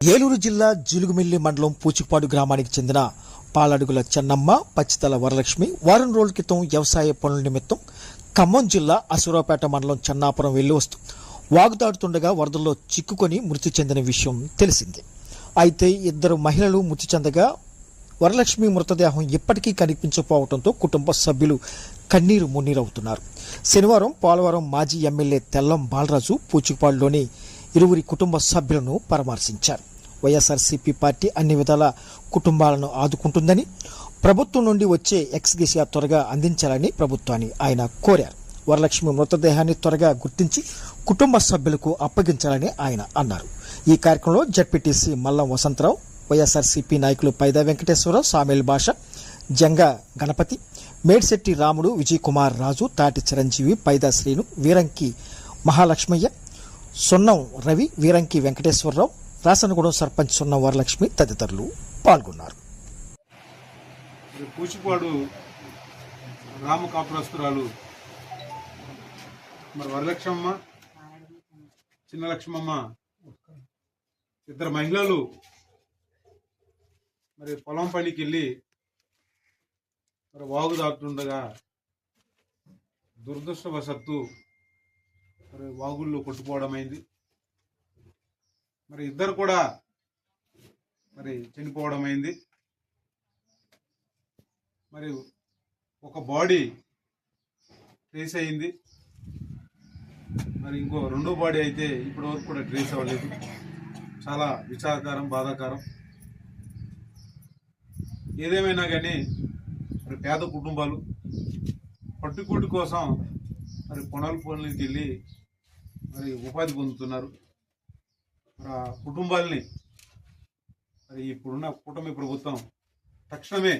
ఏలూరు జిల్లా జిలుగుమిల్లి మండలం పూచిపాడు గ్రామానికి చెందిన పాలడుగుల చెన్నమ్మ పచ్చితల వరలక్ష్మి వారం రోజుల క్రితం వ్యవసాయ పనుల నిమిత్తం ఖమ్మం జిల్లా అసురాపేట మండలం చెన్నాపురం వెళ్ళి వస్తూ వాగుదాడుతుండగా వరదల్లో చిక్కుకొని మృతి చెందిన విషయం తెలిసిందే. అయితే ఇద్దరు మహిళలు మృతి చెందగా వరలక్ష్మి మృతదేహం ఇప్పటికీ కనిపించకపోవడంతో కుటుంబ సభ్యులు కన్నీరు మున్నీరవుతున్నారు. శనివారం పోలవరం మాజీ ఎమ్మెల్యే తెల్లం బాలరాజు పూచిపాడులోని ఇరువురి కుటుంబ సభ్యులను పరామర్శించారు. వైఎస్ఆర్సీపీ పార్టీ అన్ని విధాల కుటుంబాలను ఆదుకుంటుందని ప్రభుత్వం నుండి వచ్చే ఎక్స్గేసియా త్వరగా అందించాలని ప్రభుత్వాన్ని ఆయన కోరారు. వరలక్ష్మి మృతదేహాన్ని త్వరగా గుర్తించి కుటుంబ సభ్యులకు అప్పగించాలని ఆయన అన్నారు. ఈ కార్యక్రమంలో జడ్పీటీసీ మల్లం వసంతరావు వైఎస్ఆర్సీపీ నాయకులు పైదా వెంకటేశ్వరరావు సామేల్ భాష జంగ గణపతి మేడ్శెట్టి రాముడు విజయ్ కుమార్ రాజు తాటి చిరంజీవి పైదా శ్రీను వీరంకి మహాలక్ష్మయ్య సున్నం రవి వీరంకి వెంకటేశ్వరరావు రాసనగూడెం సర్పంచ్ సున్న వరలక్ష్మి తదితరులు పాల్గొన్నారు. మరి పూచిపాడు రామ కాపురస్తురాలు మరి వరలక్ష్మమ్మ చిన్న లక్ష్మమ్మ ఇద్దరు మహిళలు మరి పొలం పనికి వెళ్ళి మరి వాగు దాటుతుండగా దురదృష్టవశత్తు మరి వాగుల్లో కొట్టుకోవడం అయింది మరి ఇద్దరు కూడా మరి చనిపోవడం అయింది. మరి ఒక బాడీ ట్రేస్ అయింది. మరి ఇంకో రెండో బాడీ అయితే ఇప్పటి వరకు కూడా ట్రేస్ అవ్వలేదు. చాలా విచారకరం బాధాకరం. ఏదేమైనా కానీ మరి పేద కుటుంబాలు పట్టుకూటి కోసం మరి పొనాల పనులకి వెళ్ళి మరి ఉపాధి పొందుతున్నారు. కుటుంబాల్ని మరి ఇప్పుడున్న కూటమి ప్రభుత్వం తక్షణమే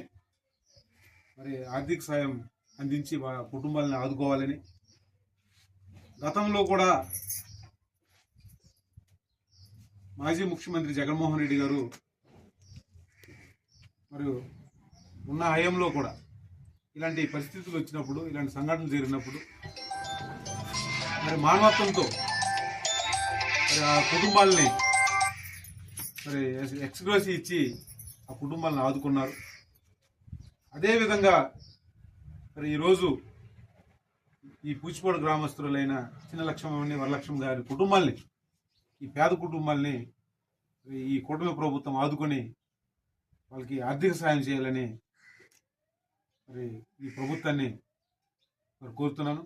మరి ఆర్థిక సాయం అందించి వాళ్ళ కుటుంబాలను ఆదుకోవాలని గతంలో కూడా మాజీ ముఖ్యమంత్రి జగన్మోహన్ రెడ్డి గారు మరియు ఉన్న హయాంలో కూడా ఇలాంటి పరిస్థితులు వచ్చినప్పుడు ఇలాంటి సంఘటనలు జరిగినప్పుడు మరి మానవత్వంతో కుటుంబాలని మరి ఎక్స్గ్రోసి ఇచ్చి ఆ కుటుంబాలను ఆదుకున్నారు. అదేవిధంగా మరి ఈరోజు ఈ పూచిపోడు గ్రామస్తులైన చిన్న లక్ష్మణి వరలక్ష్మి గారి కుటుంబాల్ని ఈ పేద కుటుంబాల్ని ఈ కూటమి ప్రభుత్వం ఆదుకొని వాళ్ళకి ఆర్థిక సాయం చేయాలని మరి ఈ ప్రభుత్వాన్ని మరి కోరుతున్నాను.